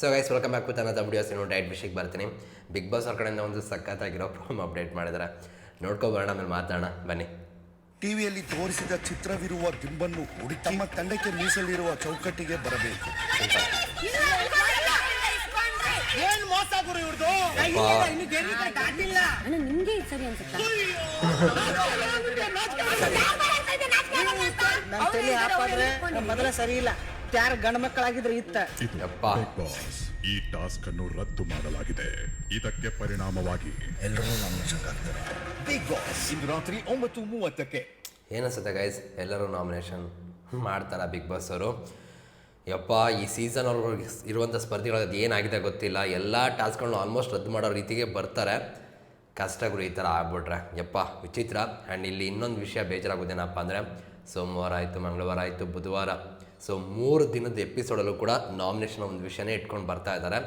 So guys welcome back with ಅನ್ನೋದು videos ನೀವು diet ವಿಷಯಕ್ಕೆ ಬರ್ತೀನಿ. ಬಿಗ್ ಬಾಸ್ ಅವ್ರ ಕಡೆಯಿಂದ ಒಂದು ಸಖತ್ತಾಗಿರೋ ಪ್ರೋಮ್ ಅಪ್ಡೇಟ್ ಮಾಡಿದ್ದಾರೆ ನೋಡ್ಕೊಬರೋಣ ಆಮೇಲೆ ಮಾತಾಡೋಣ. ಬನ್ನಿ. ಟಿವಿಯಲ್ಲಿ ತೋರಿಸಿದ ಚಿತ್ರವಿರುವ ದಿಂಬನ್ನು ಹುಡುಕಿ ತಮ್ಮ ತಂಡಕ್ಕೆ ಮೀಸಲಿರುವ ಚೌಕಟ್ಟಿಗೆ ಬರಬೇಕು. ಏನ್ ಮೋಸ ಗುರು ಇವ್ರದು? ಇನ್ನು ಗೆಲ್ಲಿ ದಾಟಿಲ್ಲ ಅಣ್ಣ ನಿಮ್ಗೆ ಇದು ಸರಿ ಅನ್ಸುತ್ತಾ? ನಮ್ ತಲೆ ಹಾಪಾದ್ರೆ ಮೊದಲ ಸರಿ ಇಲ್ಲ. ಯಾರು ಗಂಡು ಮಕ್ಕಳಾಗಿದ್ರೆ ಇತ್ತ? ಇದು ಯಪ್ಪ. ಬಿಗ್ ಬಾಸ್ ಈ ಟಾಸ್ಕ್ ಅನ್ನು ರದ್ದು ಮಾಡಲಾಗಿದೆ. ಇದಕ್ಕೆ ಪರಿಣಾಮವಾಗಿ ಎಲ್ಲರೂ ನಾಮಿನೇಷನ್ ಆಗ್ತಾರೆ ಬಿಗ್ ಬಾಸ್ ಇಂದು ರಾತ್ರಿ ಒಂಬತ್ತು ಮೂವತ್ತಕ್ಕೆ. ಏನನ್ಸುತ್ತೆ ಗೈಸ್ ಎಲ್ಲರೂ ನಾಮಿನೇಷನ್ ಮಾಡ್ತಾರ ಬಿಗ್ ಬಾಸ್ ಅವರು? ಯಪ್ಪ ಈ ಸೀಸನ್ ಅವ್ರಿಗೆ ಇರುವಂಥ ಸ್ಪರ್ಧಿಗಳು ಅದು ಏನಾಗಿದೆ ಗೊತ್ತಿಲ್ಲ. ಎಲ್ಲ ಟಾಸ್ಕ್ಗಳನ್ನ ಆಲ್ಮೋಸ್ಟ್ ರದ್ದು ಮಾಡೋ ರೀತಿಗೆ ಬರ್ತಾರೆ. ಕಷ್ಟಗಳು ಈ ಥರ ಆಗ್ಬಿಟ್ರೆ. ಯಪ್ಪ ವಿಚಿತ್ರ. ಆ್ಯಂಡ್ ಇಲ್ಲಿ ಇನ್ನೊಂದು ವಿಷಯ ಬೇಜಾರಾಗೋದೇನಪ್ಪ ಅಂದರೆ ಸೋಮವಾರ ಆಯಿತು ಮಂಗಳವಾರ ಆಯಿತು ಬುಧವಾರ. ಸೊ ಮೂರು ದಿನದ ಎಪಿಸೋಡಲ್ಲೂ ಕೂಡ ನಾಮಿನೇಷನ್ ಒಂದು ವಿಷಯನೇ ಇಟ್ಕೊಂಡು ಬರ್ತಾ ಇದ್ದಾರೆ.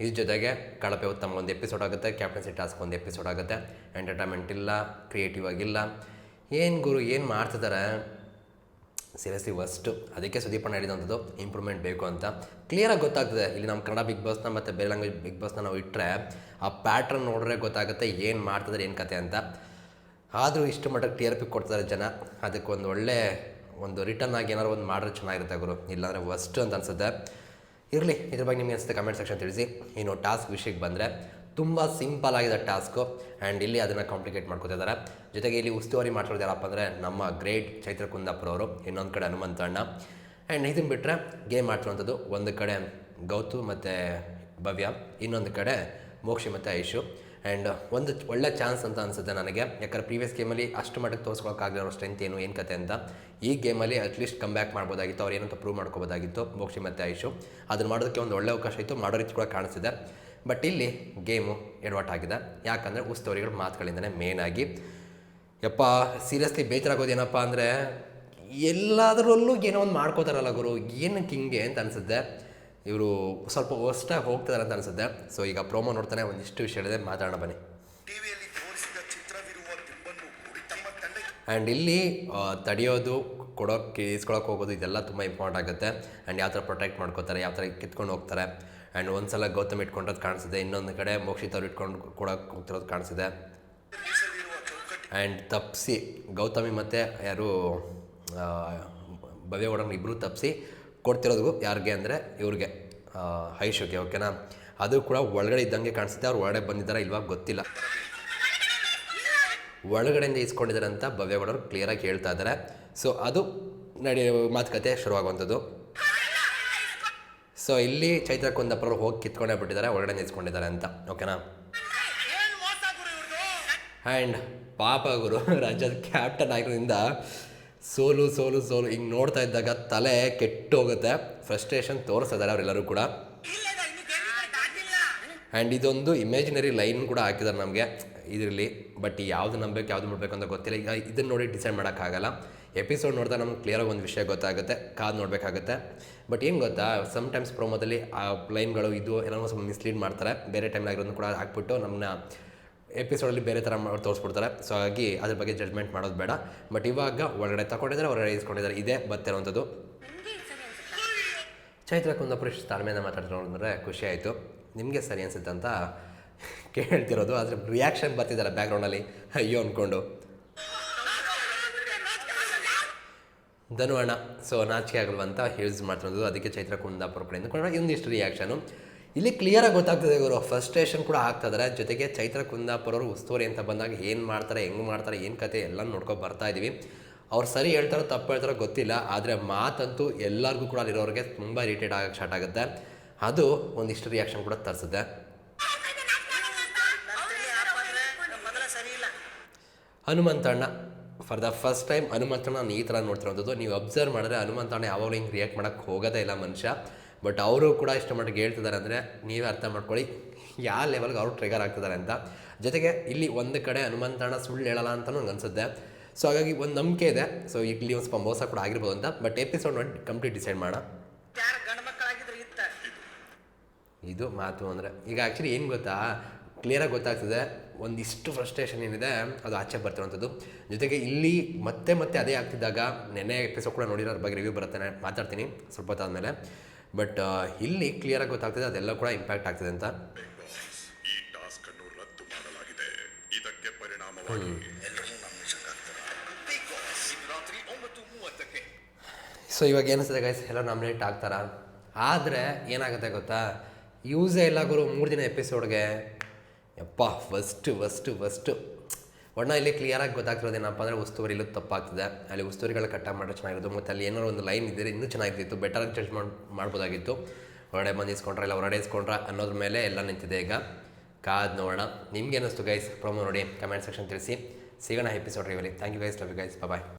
ಇದ್ರ ಜೊತೆಗೆ ಕಳಪೆ ಉತ್ತಮ ಒಂದು ಎಪಿಸೋಡ್ ಆಗುತ್ತೆ ಕ್ಯಾಪ್ಟನ್ಸಿ ಟಾಸ್ಕ್ ಒಂದು ಎಪಿಸೋಡ್ ಆಗುತ್ತೆ. ಎಂಟರ್ಟೈನ್ಮೆಂಟ್ ಇಲ್ಲ ಕ್ರಿಯೇಟಿವ್ ಆಗಿಲ್ಲ. ಏನು ಗುರು, ಏನು ಮಾಡ್ತಿದ್ದಾರೆ ಸೀರಿಯಸ್ಲಿ ವಸ್ಟು ಅದಕ್ಕೆ ಸುದೀಪಣ್ಣ ಹೇಳಿದಂಥದ್ದು ಇಂಪ್ರೂವ್ಮೆಂಟ್ ಬೇಕು ಅಂತ. ಕ್ಲಿಯರಾಗಿ ಗೊತ್ತಾಗ್ತದೆ, ಇಲ್ಲಿ ನಮ್ಮ ಕನ್ನಡ ಬಿಗ್ ಬಾಸ್ನ ಮತ್ತು ಬೇರೆ ಲ್ಯಾಂಗ್ವೇಜ್ ಬಿಗ್ ಬಾಸ್ನ ನಾವು ಇಟ್ಟರೆ ಆ ಪ್ಯಾಟ್ರನ್ ನೋಡಿದ್ರೆ ಗೊತ್ತಾಗುತ್ತೆ ಏನು ಮಾಡ್ತಿದ್ದಾರೆ ಏನು ಕತೆ ಅಂತ. ಆದರೂ ಇಷ್ಟು ಮಟ್ಟಕ್ಕೆ ಟಿ ಆರ್ ಪಿ ಕೊಡ್ತಾರೆ ಜನ. ಅದಕ್ಕೊಂದು ಒಳ್ಳೆ ಒಂದು ರಿಟರ್ನ್ ಆಗಿ ಏನಾದ್ರು ಒಂದು ಮಾಡಿದ್ರೆ ಚೆನ್ನಾಗಿರುತ್ತೆ ಗುರು. ಇಲ್ಲಾಂದರೆ ವಸ್ಟ್ ಅಂತ ಅನ್ಸುತ್ತೆ. ಇರಲಿ, ಇದ್ರ ಬಗ್ಗೆ ನಿಮಗೆ ಅನಿಸುತ್ತೆ ಕಮೆಂಟ್ ಸೆಕ್ಷನ್ ತಿಳಿಸಿ. ಇನ್ನು ಟಾಸ್ಕ್ ವಿಷಯಕ್ಕೆ ಬಂದರೆ ತುಂಬ ಸಿಂಪಲ್ ಆಗಿದೆ ಟಾಸ್ಕು ಆ್ಯಂಡ್ ಇಲ್ಲಿ ಅದನ್ನು ಕಾಂಪ್ಲಿಕೇಟ್ ಮಾಡ್ಕೊತಿದ್ದಾರೆ ಜೊತೆಗೆ ಇಲ್ಲಿ ಉಸ್ತುವಾರಿ ಮಾಡ್ತಿರೋದು ಯಾರಪ್ಪ ಅಂದರೆ ನಮ್ಮ ಗ್ರೇಟ್ ಚೈತ್ರ ಕುಂದಾಪುರ ಅವರು, ಇನ್ನೊಂದು ಕಡೆ ಹನುಮಂತ ಅಣ್ಣ. ಆ್ಯಂಡ್ ಇದನ್ನು ಬಿಟ್ಟರೆ ಗೇಮ್ ಮಾಡ್ತಿರುವಂಥದ್ದು ಒಂದು ಕಡೆ ಗೌತು ಮತ್ತು ಭವ್ಯ, ಇನ್ನೊಂದು ಕಡೆ ಮೋಕ್ಷಿ ಮತ್ತು ಐಶು. ಆ್ಯಂಡ್ ಒಂದು ಒಳ್ಳೆ ಚಾನ್ಸ್ ಅಂತ ಅನಿಸುತ್ತೆ ನನಗೆ. ಯಾಕಂದ್ರೆ ಪ್ರೀವಿಯಸ್ ಗೇಮಲ್ಲಿ ಅಷ್ಟು ಮಟ್ಟಕ್ಕೆ ತೋರಿಸ್ಕೊಳಕ್ಕಾಗಲಿರೋ ಸ್ಟ್ರೆಂತ್ ಏನು ಏನು ಕತೆ ಅಂತ. ಈ ಗೇಮಲ್ಲಿ ಅಟ್ಲೀಸ್ಟ್ ಕಮ್ ಬ್ಯಾಕ್ ಮಾಡ್ಬೋದಾಗಿತ್ತು. ಅವ್ರು ಏನಂತ ಪ್ರೂವ್ ಮಾಡ್ಕೋಬೋದಾಗಿತ್ತು, ಮೋಕ್ಷಿ ಮತ್ತು ಐಶು ಅದನ್ನು ಮಾಡೋದಕ್ಕೆ ಒಂದು ಒಳ್ಳೆ ಅವಕಾಶ ಇತ್ತು. ಮಾಡೋ ರೀತಿ ಕೂಡ ಕಾಣಿಸ್ತಿದೆ. ಬಟ್ ಇಲ್ಲಿ ಗೇಮು ಎಡವಟ್ಟಾಗಿದೆ ಯಾಕಂದರೆ ಉಸ್ತುವಾರಿಗಳ ಮಾತುಗಳಿಂದನೇ ಮೇಯ್ನಾಗಿ ಯಪ್ಪ ಸೀರಿಯಸ್ಲಿ ಬೇಜಾರಾಗೋದೇನಪ್ಪ ಅಂದರೆ, ಎಲ್ಲದರಲ್ಲೂ ಏನೋ ಒಂದು ಮಾಡ್ಕೋತಾರಲ್ಲ ಗುರು. ಏನಕ್ಕೆ ಹಿಂಗೆ ಅಂತ ಅನಿಸುತ್ತೆ. ಇವರು ಸ್ವಲ್ಪ ಹೊಸ್ಟಾಗಿ ಹೋಗ್ತಿದ್ದಾರೆ ಅಂತ ಅನಿಸುತ್ತೆ. ಸೊ ಈಗ ಪ್ರೋಮೋ ನೋಡ್ತಾನೆ ಒಂದಿಷ್ಟು ವಿಷಯ ಹೇಳಿದೆ ಮಾತಾಡೋಣ ಬನ್ನಿ. ಆ್ಯಂಡ್ ಇಲ್ಲಿ ತಡೆಯೋದು ಕೊಡೋಕ್ಕೆ ಈಸ್ಕೊಳಕ್ಕೆ ಹೋಗೋದು ಇದೆಲ್ಲ ತುಂಬ ಇಂಪಾರ್ಟೆಂಟ್ ಆಗುತ್ತೆ. ಆ್ಯಂಡ್ ಯಾವ ಥರ ಪ್ರೊಟೆಕ್ಟ್ ಮಾಡ್ಕೋತಾರೆ ಯಾವ ಥರ ಕಿತ್ಕೊಂಡು ಹೋಗ್ತಾರೆ. ಆ್ಯಂಡ್ ಒಂದು ಸಲ ಗೌತಮ್ ಇಟ್ಕೊಂಡಿರೋದು ಕಾಣಿಸಿದೆ ಇನ್ನೊಂದು ಕಡೆ ಮೋಕ್ಷಿತ್ ಅವ್ರು ಇಟ್ಕೊಂಡು ಕೊಡೋಕೆ ಹೋಗ್ತಿರೋದು ಕಾಣಿಸಿದೆ ಆ್ಯಂಡ್ ತಪ್ಪಿಸಿ ಗೌತಮಿ ಮತ್ತು ಯಾರು ಭವ್ಯ ಒಡಂಗ್ ಇಬ್ಬರು ತಪ್ಪಿಸಿ ಕೊಡ್ತಿರೋದು ಯಾರಿಗೆ ಅಂದರೆ ಇವ್ರಿಗೆ. ಐಶುಗೆ ಓಕೆನಾ ಅದು ಕೂಡ ಒಳಗಡೆ ಇದ್ದಂಗೆ ಕಾಣಿಸುತ್ತೆ. ಅವ್ರು ಒಳಗಡೆ ಬಂದಿದ್ದಾರೆ ಇಲ್ವಾ ಗೊತ್ತಿಲ್ಲ. ಒಳಗಡೆಯಿಂದ ಇಸ್ಕೊಂಡಿದ್ದಾರೆ ಅಂತ ಭವ್ಯಗೌಡರು ಕ್ಲಿಯರಾಗಿ ಹೇಳ್ತಾ ಇದ್ದಾರೆ. ಸೊ ಅದು ನಡಿ ಮಾತುಕತೆ ಶುರುವಾಗುವಂಥದ್ದು. ಸೊ ಇಲ್ಲಿ ಚೈತ್ರ ಕುಂದಪ್ಪರು ಹೋಗಿ ಕಿತ್ಕೊಂಡೇ ಬಿಟ್ಟಿದ್ದಾರೆ ಒಳಗಡೆ ನಿಲ್ಸ್ಕೊಂಡಿದ್ದಾರೆ ಅಂತ. ಓಕೆನಾ ಆ್ಯಂಡ್ ಪಾಪ ಗುರು ರಾಜ್ಯದ ಕ್ಯಾಪ್ಟನ್ ಆಗಿರೋದ್ರಿಂದ ಸೋಲು ಸೋಲು ಸೋಲು. ಹಿಂಗೆ ನೋಡ್ತಾ ಇದ್ದಾಗ ತಲೆ ಕೆಟ್ಟು ಹೋಗುತ್ತೆ. ಫ್ರಸ್ಟ್ರೇಷನ್ ತೋರಿಸ್ತಿದ್ದಾರೆ ಅವರೆಲ್ಲರೂ ಕೂಡ. ಆ್ಯಂಡ್ ಇದೊಂದು ಇಮ್ಯಾಜಿನರಿ ಲೈನ್ ಕೂಡ ಹಾಕಿದ್ದಾರೆ ನಮಗೆ ಇದರಲ್ಲಿ. ಬಟ್ ಯಾವುದು ನಂಬಬೇಕು, ಯಾವುದು ಮಾಡಬೇಕು ಅಂತ ಗೊತ್ತಿಲ್ಲ. ಈಗ ಇದನ್ನು ನೋಡಿ ಡಿಸೈಡ್ ಮಾಡೋಕ್ಕಾಗಲ್ಲ. ಎಪಿಸೋಡ್ ನೋಡಿದಾಗ ನಮ್ಗೆ ಕ್ಲಿಯರಾಗಿ ಒಂದು ವಿಷಯ ಗೊತ್ತಾಗುತ್ತೆ. ಕಾದು ನೋಡಬೇಕಾಗುತ್ತೆ. ಬಟ್ ಏನು ಗೊತ್ತಾ? ಸಮ್ಟೈಮ್ಸ್ ಪ್ರೋಮೋದಲ್ಲಿ ಆ ಲೈನ್ಗಳು ಇದು ಏನೋ ಸ್ವಲ್ಪ ಮಿಸ್ಲೀಡ್ ಮಾಡ್ತಾರೆ. ಬೇರೆ ಟೈಮ್ನಾಗಿರೋದನ್ನು ಕೂಡ ಹಾಕ್ಬಿಟ್ಟು ನಮ್ಮನ್ನ ಎಪಿಸೋಡಲ್ಲಿ ಬೇರೆ ಥರ ಮಾಡಿ, ತೋರಿಸ್ಬಿಡ್ತಾರೆ. ಸೊ ಹಾಗಾಗಿ ಅದ್ರ ಬಗ್ಗೆ ಜಡ್ಜ್ಮೆಂಟ್ ಮಾಡೋದು ಬೇಡ. ಬಟ್ ಇವಾಗ ಒಳಗಡೆ ತಗೊಂಡಿದ್ದಾರೆ ಹೊರಗಡೆ ಇಸ್ಕೊಂಡಿದ್ದಾರೆ. ಇದೇ ಬರ್ತಿರೋವಂಥದ್ದು ಚೈತ್ರ ಕುಂದಾಪುರ ಇಷ್ಟು ತಾಳ್ಮೆಯಿಂದ ಮಾತಾಡ್ತಾರೆ ಖುಷಿ ಆಯಿತು. ನಿಮಗೆ ಸರಿ ಅನಿಸುತ್ತೆ ಅಂತ ಕೇಳ್ತಿರೋದು, ಆದರೆ ರಿಯಾಕ್ಷನ್ ಬರ್ತಿದ್ದಾರೆ ಬ್ಯಾಕ್ಗ್ರೌಂಡಲ್ಲಿ ಅಯ್ಯೋ ಅಂದ್ಕೊಂಡು ಧನು ಅಣ್ಣ ಸೊ ನಾಚಿಕೆ ಆಗಲ್ವಂತ ಯೂಸ್ ಮಾಡ್ತಿರೋದು. ಅದಕ್ಕೆ ಚೈತ್ರ ಕುಂದಾಪುರ ಕಡೆಯಿಂದ ಕೂಡ ಇನ್ನಿಷ್ಟು ರಿಯಾಕ್ಷನು ಇಲ್ಲಿ ಕ್ಲಿಯರಾಗಿ ಗೊತ್ತಾಗ್ತದೆ ಇವರು ಫ್ರಸ್ಟ್ರೇಷನ್ ಕೂಡ ಆಗ್ತದ್ರೆ ಜೊತೆಗೆ ಚೈತ್ರ ಕುಂದಾಪುರ ಅವರು ಉಸ್ತುವಾರಿ ಅಂತ ಬಂದಾಗ ಏನು ಮಾಡ್ತಾರೆ, ಹೆಂಗೆ ಮಾಡ್ತಾರೆ, ಏನು ಕತೆ ಎಲ್ಲ ನೋಡ್ಕೊಂಡು ಬರ್ತಾ ಇದ್ದೀವಿ ಅವ್ರು ಸರಿ ಹೇಳ್ತಾರೋ ತಪ್ಪು ಹೇಳ್ತಾರೋ ಗೊತ್ತಿಲ್ಲ. ಆದರೆ ಮಾತಂತೂ ಎಲ್ಲರಿಗೂ ಕೂಡ ಅಲ್ಲಿರೋರಿಗೆ ತುಂಬ ಇರಿಟೇಟ್ ಆಗಕ್ಕೆ ಸ್ಟಾರ್ಟ್ ಆಗುತ್ತೆ. ಅದು ಒಂದಿಷ್ಟು ರಿಯಾಕ್ಷನ್ ಕೂಡ ತರಿಸುತ್ತೆ. Hanumanthanna for the first time Hanumanthanna ನಾನು ಈ ಥರ ನೋಡ್ತಿರೋದು ನೀವು ಅಬ್ಸರ್ವ್ ಮಾಡಿದ್ರೆ ಹನುಮಂತಣ್ಣ ಯಾವಾಗಲೂ ಹಿಂಗೆ ರಿಯಾಕ್ಟ್ ಮಾಡೋಕ್ಕೆ ಹೋಗೋದೇ ಇಲ್ಲ ಮನುಷ್ಯ. ಬಟ್ ಅವರು ಕೂಡ ಇಷ್ಟು ಮಟ್ಟಿಗೆ ಹೇಳ್ತಿದ್ದಾರೆ ಅಂದರೆ ನೀವೇ ಅರ್ಥ ಮಾಡ್ಕೊಳ್ಳಿ ಯಾವ ಲೆವೆಲ್ಗೆ ಅವರು ಟ್ರಿಗರ್ ಆಗ್ತಿದ್ದಾರೆ ಅಂತ. ಜೊತೆಗೆ ಇಲ್ಲಿ ಒಂದು ಕಡೆ ಹನುಮಂತಾಣ ಸುಳ್ಳು ಹೇಳಲ್ಲ ಅಂತ ನನಗೆ ಅನ್ಸುತ್ತೆ. ಸೊ ಹಾಗಾಗಿ ಒಂದು ನಂಬಿಕೆ ಇದೆ. ಸೊ ಇಲ್ಲಿ ಒಂದು ಸ್ವಲ್ಪ ಮೋಸ ಕೂಡ ಆಗಿರ್ಬೋದು ಅಂತ. ಬಟ್ ಎಪಿಸೋಡ್ ನೋಡಿ ಕಂಪ್ಲೀಟ್ ಡಿಸೈಡ್ ಮಾಡೋಣ ಇದು ಮಾತು ಅಂದರೆ ಈಗ ಆ್ಯಕ್ಚುಲಿ ಏನು ಗೊತ್ತಾ? ಕ್ಲಿಯರಾಗಿ ಗೊತ್ತಾಗ್ತದೆ. ಒಂದಿಷ್ಟು ಫ್ರಸ್ಟ್ರೇಷನ್ ಏನಿದೆ ಅದು ಆಚೆ ಬರ್ತಿರೋಂಥದ್ದು. ಜೊತೆಗೆ ಇಲ್ಲಿ ಮತ್ತೆ ಮತ್ತೆ ಅದೇ ಆಗ್ತಿದ್ದಾಗ ನೆನ್ನೆ ಎಪಿಸೋಡ್ ಕೂಡ ನೋಡಿರೋ ಅದ್ರ ಬಗ್ಗೆ ರಿವ್ಯೂ ಬರುತ್ತೆ ಮಾತಾಡ್ತೀನಿ. ಸ್ವಲ್ಪ ಹೊತ್ತಾದಮೇಲೆ. ಬಟ್ ಇಲ್ಲಿ ಕ್ಲಿಯರಾಗಿ ಗೊತ್ತಾಗ್ತಿದೆ ಅದೆಲ್ಲ ಕೂಡ ಇಂಪ್ಯಾಕ್ಟ್ ಆಗ್ತದೆ ಅಂತ. ಈ ಟಾಸ್ಕ್ ಅನ್ನು ರದ್ದು ಮಾಡಲಾಗಿದೆ. ಇದಕ್ಕೆ ಪರಿಣಾಮವಾಗಿ ಎಲ್ಲರೂ ನಾಮಿನೇಷನ್ ಆಗ್ತಾರೆ ಬಿಗ್ ರಾತ್ರಿ ಒಂಬತ್ತು ಮೂವತ್ತಕ್ಕೆ. ಸೊ ಇವಾಗ ಏನಿಸ್ತದೆ ಗೈಸ್ ಎಲ್ಲ ನಾಮಿನೇಟ್ ಆಗ್ತಾರ? ಆದರೆ ಏನಾಗುತ್ತೆ ಗೊತ್ತಾ? ಯೂಸೇ ಇಲ್ಲ ಗುರು ಮೂರು ದಿನ ಎಪಿಸೋಡ್ಗೆ ಯಪ್ಪ ಫಸ್ಟು ಫಸ್ಟು ಫಸ್ಟು ಒಣ್ಣ ಇಲ್ಲಿ ಕ್ಲಿಯರಾಗಿ ಗೊತ್ತಾಗ್ತಿರೋದು ಏನಪ್ಪ ಅಂದರೆ ಉಸ್ತುವಾರಿ ಇಲ್ಲೂ ತಪ್ಪಾಗ್ತಿದೆ. ಅಲ್ಲಿ ಉಸ್ತುವಾರಿಗಳ ಕಟ್ಟ ಮಾಡಿದ್ರೆ ಚೆನ್ನಾಗಿರೋದು. ಮತ್ತು ಅಲ್ಲಿ ಏನಾದ್ರು ಒಂದು ಲೈನ್ ಇದ್ದರೆ ಇನ್ನೂ ಚೆನ್ನಾಗಿರ್ತಿತ್ತು. ಬೆಟರ್ ಮಾಡಿ, ಮಾಡ್ಬೋದಾಗಿತ್ತು. ಹೊರಗಡೆ ಬಂದು ಇಸ್ಕೊಂಡ್ರೆ ಇಲ್ಲ ಹೊರಡೆ ಇಸ್ಕೊಂಡ್ರೆ ಅನ್ನೋದ್ರ ಮೇಲೆ ಎಲ್ಲ ನಿಂತಿದೆ ಈಗ. ಕಾದ್ ನೋಡೋಣ. ನಿಮ್ಗೆ ಅನ್ನಿಸ್ತು ಗೈಸ್ ಪ್ರೊಮೋ ನೋಡಿ ಕಮೆಂಟ್ ಸೆಕ್ಷನ್ ತಿಳಿಸಿ. ಸಿಗೋಣ episode ಇವರಿ thank you guys love you guys bye